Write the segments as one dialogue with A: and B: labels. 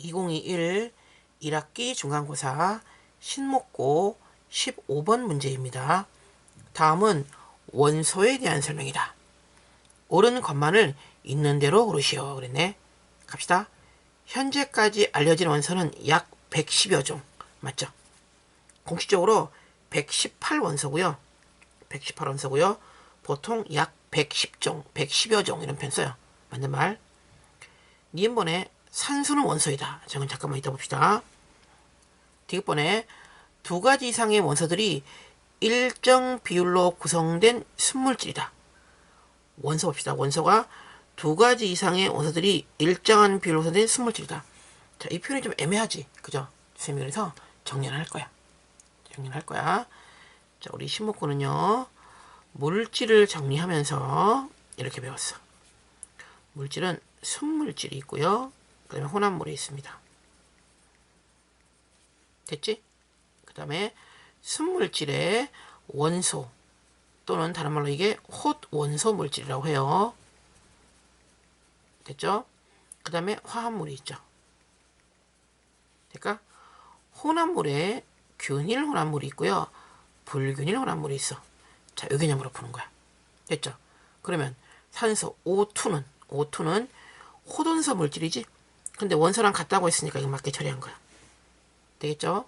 A: 2021 1학기 중간고사 신목고 15번 문제입니다. 다음은 원소에 대한 설명이다. 옳은 것만을 있는 대로 고르시오. 그랬네. 갑시다. 현재까지 알려진 원소는 약 110여 종. 맞죠? 공식적으로 118원소고요. 118원소고요. 보통 약 110종, 110여 종 이런 편 써요. 맞는 말. 니은번에 산소는 원소이다. 잠깐 잠깐만 이따 봅시다. 디귿번에 두 가지 이상의 원소들이 일정 비율로 구성된 순물질이다. 원소 봅시다. 원소가 두 가지 이상의 원소들이 일정한 비율로 구성된 순물질이다. 자, 이 표현이 좀 애매하지. 그죠? 선생님이 그래서 정리를 할 거야. 정리를 할 거야. 자, 우리 신목구는요. 물질을 정리하면서 이렇게 배웠어. 물질은 순물질이 있고요. 그 다음에 혼합물이 있습니다. 됐지? 그 다음에 순물질의 원소 또는 다른 말로 이게 홑 원소 물질이라고 해요. 됐죠? 그 다음에 화합물이 있죠. 그러니까 혼합물에 균일 혼합물이 있고요. 불균일 혼합물이 있어. 자, 요 개념으로 푸는 거야. 됐죠? 그러면 산소 O2는 O2는 호돈소 물질이지? 근데 원소랑 같다고 했으니까 이거 맞게 처리한 거야. 되겠죠?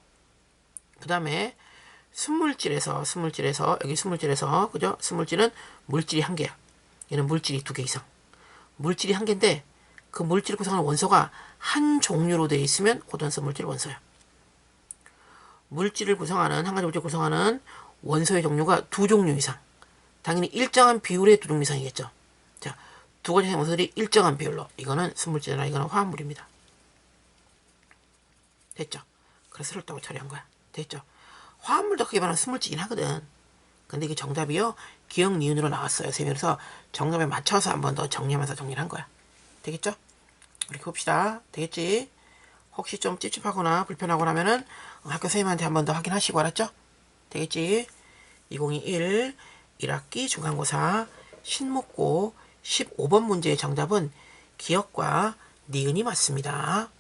A: 그 다음에 순물질에서 순물질에서 여기 순물질에서 그죠? 순물질은 물질이 한 개야. 얘는 물질이 두 개 이상. 물질이 한 개인데 그 물질을 구성하는 원소가 한 종류로 되어 있으면 호돈소 물질 원소야. 물질을 구성하는 한 가지 물질 을 구성하는 원소의 종류가 두 종류 이상. 당연히 일정한 비율의 두 종류 이상이겠죠. 자, 두 가지 원소들이 일정한 비율로 이거는 순물질이나 이거는 화합물입니다. 됐죠? 그래서 그렇다고 처리한 거야. 됐죠? 화합물도 크게 말하면 순물질이긴 하거든. 근데 이게 정답이요. 기억 니은으로 나왔어요. 세면서 정답에 맞춰서 한 번 더 정리하면서 정리를 한 거야. 되겠죠? 이렇게 봅시다. 되겠지? 혹시 좀 찝찝하거나 불편하거나 하면은 학교 선생님한테 한 번 더 확인하시고 알았죠? 되겠지? 2021 1학기 중간고사 신목고 15번 문제의 정답은 기억과 니은이 맞습니다.